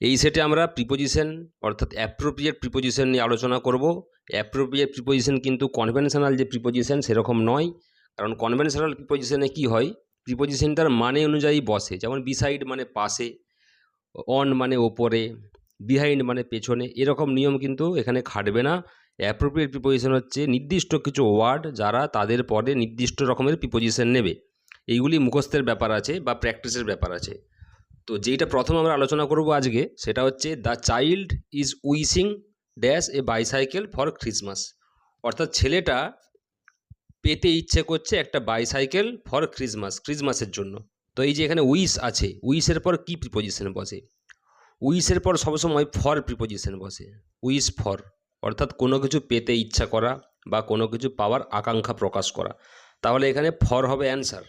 এই সেটে আমরা প্রিপোজিশন অর্থাৎ অ্যাপ্রোপ্রিয়েট প্রিপোজিশন নিয়ে আলোচনা করব। অ্যাপ্রোপ্রিয়েট প্রিপোজিশন কিন্তু কনভেনশনাল যে প্রিপোজিশন সেরকম নয়। কারণ কনভেনশনাল প্রিপোজিশনে কি হয়? প্রিপোজিশনটার মানে অনুযায়ী বসে। যেমন বিসাইড মানে পাশে অন মানে ওপরে বিহাইন্ড মানে পেছনে, এরকম নিয়ম কিন্তু এখানে খাটবে না। অ্যাপ্রোপ্রিয়েট প্রিপোজিশন হচ্ছে নির্দিষ্ট কিছু ওয়ার্ড যারা তাদের পরে নির্দিষ্ট রকমের প্রিপোজিশন নেবে। এইগুলি মুখস্থের ব্যাপার আছে বা প্র্যাকটিসের ব্যাপার আছে। তো যেইটা প্রথম আমরা আলোচনা করব আজকে, সেটা হচ্ছে the child is wishing dash a bicycle for Christmas. অর্থাৎ ছেলেটা পেতে ইচ্ছে করছে একটা বাইসাইকেল ফর ক্রিসমাস, ক্রিসমাসের জন্য। তো এই যে এখানে উইস আছে উইসের পর কি প্রিপোজিশন বসে? উইসের পর সবসময় ফর প্রিপোজিশন বসে উইস ফর। অর্থাৎ কোনো কিছু পেতে ইচ্ছা করা বা কোনো কিছু পাওয়ার আকাঙ্ক্ষা প্রকাশ করা। তাহলে এখানে ফর হবে অ্যান্সার।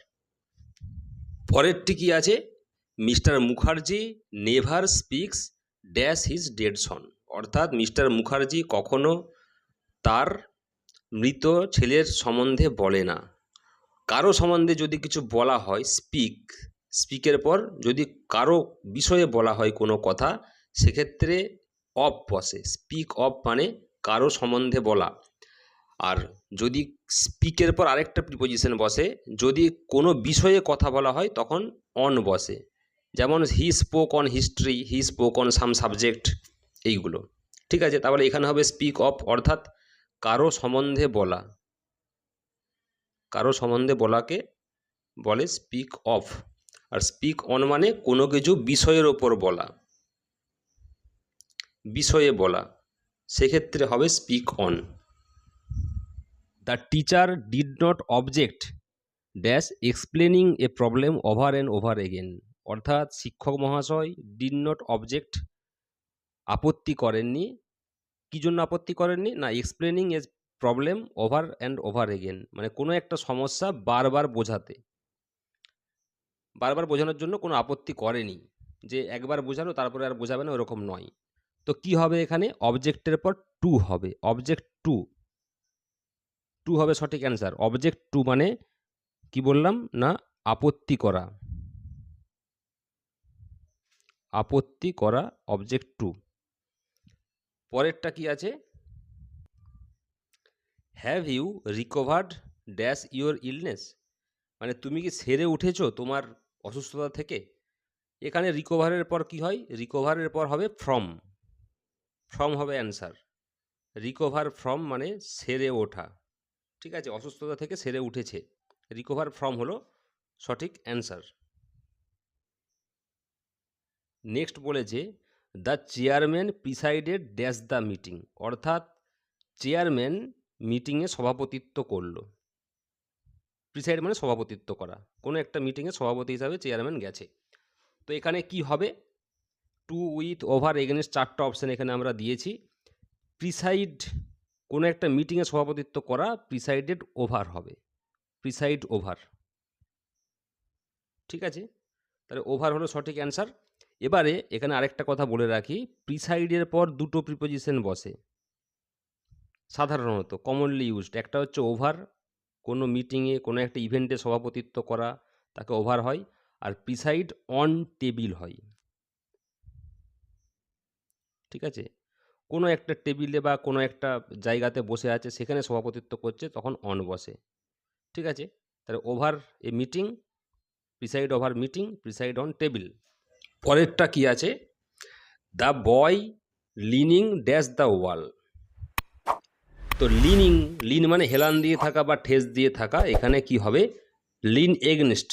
পরেরটি কি আছে? Mister Mukherjee never speaks dash his dead son. অর্থাৎ মিস্টার মুখার্জি কখনো তার মৃত ছেলের সম্বন্ধে বলে না। কারও সম্বন্ধে যদি কিছু বলা হয়, স্পিক, স্পিকের পর যদি কারও বিষয়ে বলা হয় কোনো কথা, সেক্ষেত্রে অফ বসে। স্পিক অফ মানে কারও সম্বন্ধে বলা। আর যদি স্পিকের পর আরেকটা প্রিপোজিশন বসে, যদি কোনো বিষয়ে কথা বলা হয়, তখন অন বসে। যেমন he spoke on history, he spoke on some subject, এইগুলো। ঠিক আছে? তাহলে এখানে হবে স্পিক অফ, অর্থাৎ কারও সম্বন্ধে বলা। কারও সম্বন্ধে বলাকে বলে স্পিক অফ। আর স্পিক অন মানে কোনো কিছু বিষয়ের ওপর বলা। বিষয়ে বলা। সেক্ষেত্রে হবে speak on. The teacher did not object dash explaining a problem over and over again অর্থাৎ শিক্ষক মহাশয় ডিড নট অবজেক্ট আপত্তি করেননি। কী জন্য আপত্তি করেননি? না explaining a problem over and over again মানে কোনো একটা সমস্যা বারবার বোঝাতে। বারবার বোঝানোর জন্য কোনো আপত্তি করেনি। যে একবার বোঝানো তারপরে আর বোঝাবে না, ওরকম নয়। তো কি হবে এখানে? অবজেক্টের পর টু হবে। অবজেক্ট টু টু হবে সঠিক অ্যান্সার অবজেক্ট টু মানে কি বললাম? না, আপত্তি করা। আপত্তি করা অবজেক্ট টু পরেরটা কি আছে? Have you recovered dash your illness মানে তুমি কি সেরে উঠেছো তোমার অসুস্থতা থেকে? এখানে রিকভারের পর কি হয়? রিকভারের পর হবে ফ্রম ফ্রম হবে অ্যান্সার রিকভার ফ্রম মানে সেরে ওঠা। ঠিক আছে? অসুস্থতা থেকে সেরে উঠেছে। রিকভার ফ্রম হলো সঠিক অ্যান্সার নেক্সট বলেছে, the chairman presided dash the meeting. অর্থাৎ চেয়ারম্যান মিটিংয়ে সভাপতিত্ব করল। প্রিসাইড মানে সভাপতিত্ব করা। কোনো একটা মিটিংয়ে সভাপতি হিসাবে চেয়ারম্যান গেছে। তো এখানে কি হবে? টু উইথ ওভার এগেনস্ট চারটা অপশান এখানে আমরা দিয়েছি। প্রিসাইড, কোনো একটা মিটিংয়ে সভাপতিত্ব করা, প্রিসাইডেড ওভার হবে। Preside over. ঠিক আছে? তাহলে ওভার হলো সঠিক অ্যান্সার। এবারে এখানে আরেকটা কথা বলে রাখি প্রিসাইডের পর দুটো প্রিপোজিশন বসে। সাধারণত কমনলি ইউজড একটা হচ্ছে ওভার কোনো মিটিংয়ে কোনো একটা ইভেন্টে সভাপতিত্ব করা, তাকে ওভার হয়। আর প্রিসাইড অন টেবিল হয়। ঠিক আছে? কোনো একটা টেবিলে বা কোনো একটা জায়গাতে বসে আছে, সেখানে সভাপতিত্ব করছে, তখন অন বসে। ঠিক আছে? তাহলে over a meeting preside over meeting preside on table পরেরটা কি আছে? The boy leaning dash the wall তো লিনিং লিন মানে হেলান দিয়ে থাকা বা ঠেস দিয়ে থাকা, এখানে কি হবে? লিন এগনেস্ট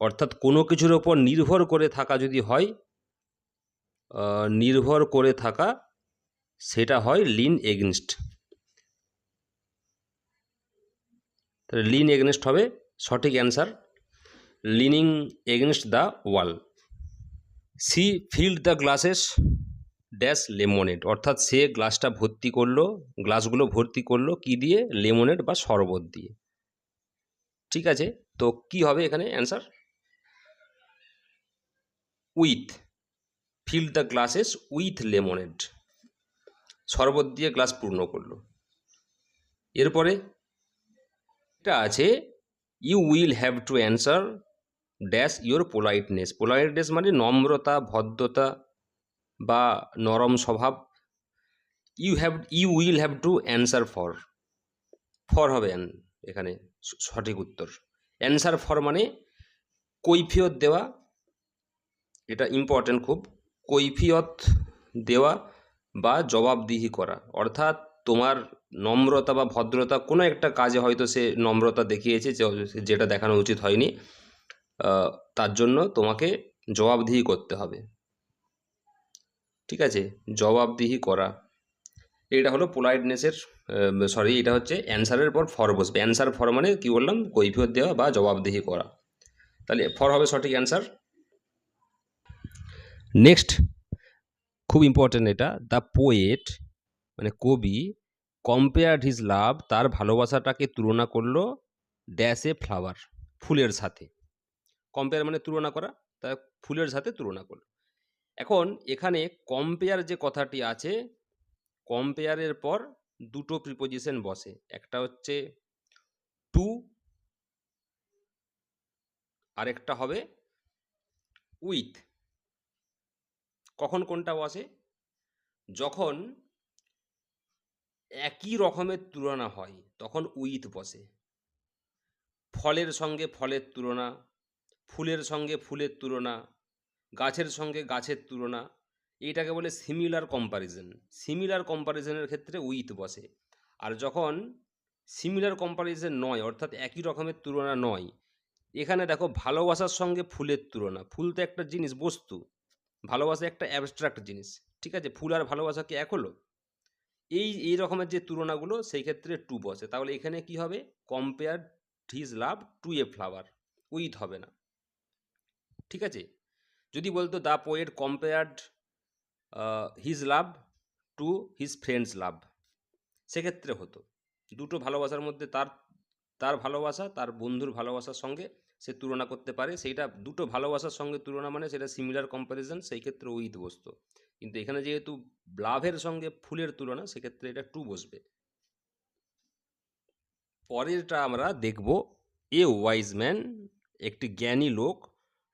অর্থাৎ কোনো কিছুর ওপর নির্ভর করে থাকা যদি হয় নির্ভর করে থাকা, সেটা হয় লিন এগনেস্ট তাহলে লিন এগনেস্ট হবে সঠিক answer leaning against the wall she filled the glasses dash lemonade, অর্থাৎ সে গ্লাসটা ভর্তি করল, গ্লাসগুলো ভর্তি করল কি দিয়ে? লেমনেড বা শরবত দিয়ে। ঠিক আছে? তো কি হবে এখানে answer? With, filled the glasses with lemonade. শরবত দিয়ে গ্লাস পূর্ণ করল। এরপরে এটা আছে, you will have to answer dash your politeness politeness মানে নম্রতা, ভদ্রতা বা নরম স্বভাব। You have you will have to answer for for হবে এখানে সঠিক উত্তর। অ্যান্সার ফর মানে কৈফিয়ত দেওয়া। এটা ইম্পর্ট্যান্ট খুব। কৈফিয়ত দেওয়া বা জবাবদিহি করা। অর্থাৎ তোমার নম্রতা বা ভদ্রতা কোনো একটা কাজে হয়তো সে নম্রতা দেখিয়েছে যেটা দেখানো উচিত হয়নি। তার জন্য তোমাকে জবাবদিহি করতে হবে। ঠিক আছে? জবাবদিহি করা। এটা হলো পোলাইটনেসের সরি এটা হচ্ছে অ্যান্সারের পর ফর বসবে। অ্যান্সার ফর মানে কি বললাম? কৈফিয়ত দেওয়া বা জবাবদিহি করা। তাহলে ফর হবে সঠিক অ্যান্সার নেক্সট খুব ইম্পর্টেন্ট এটা। দ্য পোয়েট মানে কবি কম্পেয়ার্ড হিজ লাভ তার ভালোবাসাটাকে তুলনা করল ড্যাশ এ ফ্লাওয়ার ফুলের সাথে। কম্পেয়ার মানে তুলনা করা, তা ফুলের সাথে তুলনা করল। এখন এখানে কম্পেয়ার যে কথাটি আছে কম্পেয়ারের পর দুটো প্রিপোজিশন বসে। একটা হচ্ছে টু আরেকটা হবে উইথ কখন কোনটা বসে? যখন একই রকমের তুলনা হয়, তখন উইথ বসে। ফলের সঙ্গে ফলের তুলনা ফুলের সঙ্গে ফুলের তুলনা, গাছের সঙ্গে গাছের তুলনা এইটাকে বলে সিমিলার কম্পারিজন সিমিলার কম্পারিজনের ক্ষেত্রে উইথ বসে। আর যখন সিমিলার কম্পারিজন নয়, অর্থাৎ একই রকমের তুলনা নয়, এখানে দেখো ভালোবাসার সঙ্গে ফুলের তুলনা। ফুল তো একটা জিনিস, বস্তু। ভালোবাসা একটা অ্যাবস্ট্রাক্ট জিনিস। ঠিক আছে? ফুল আর ভালোবাসা কি এক হলো? এই এই রকমের যে তুলনাগুলো, সেই ক্ষেত্রে টু বসে। তাহলে এখানে কি হবে? Compare his love to a flower with হবে না। ঠিক আছে? যদি বলতো the poet compared his love to his friend's love সেক্ষেত্রে হতো। দুটো ভালোবাসার মধ্যে তার তার ভালোবাসা, তার বন্ধুর ভালোবাসার সঙ্গে সে তুলনা করতে পারে। সেইটা, দুটো ভালোবাসার সঙ্গে তুলনা মানে সেটা সিমিলার কম্প্যারিজন সেই ক্ষেত্রে উইথ বসতো। কিন্তু এখানে যেহেতু লাভের সঙ্গে ফুলের তুলনা, সেক্ষেত্রে এটা টু বসবে। পরেরটা আমরা দেখব এ ওয়াইজ ম্যান একটি জ্ঞানী লোক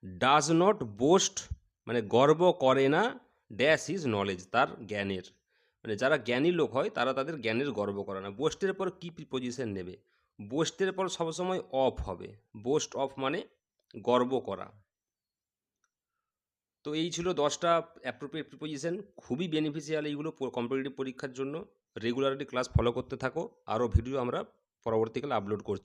ডাজ নট বোস্ট মানে গর্ব করে না ড্যাশ ইজ নলেজ তার জ্ঞানের। মানে যারা জ্ঞানী লোক হয়, তারা তাদের জ্ঞানের গর্ব করে না। বোস্টের পর কী পজিশন নেবে? বোস্টের পর সবসময় অফ হবে। বোস্ট অফ মানে গর্ব করা। তো এই ছিল দশটা অ্যাপ্রোপ্রিয়েট প্রিপোজিশন খুবই বেনিফিশিয়াল এইগুলো কম্পিটিটিভ পরীক্ষার জন্য। রেগুলারলি ক্লাস ফলো করতে থাকো। আরও ভিডিও আমরা পরবর্তীকালে আপলোড করছি।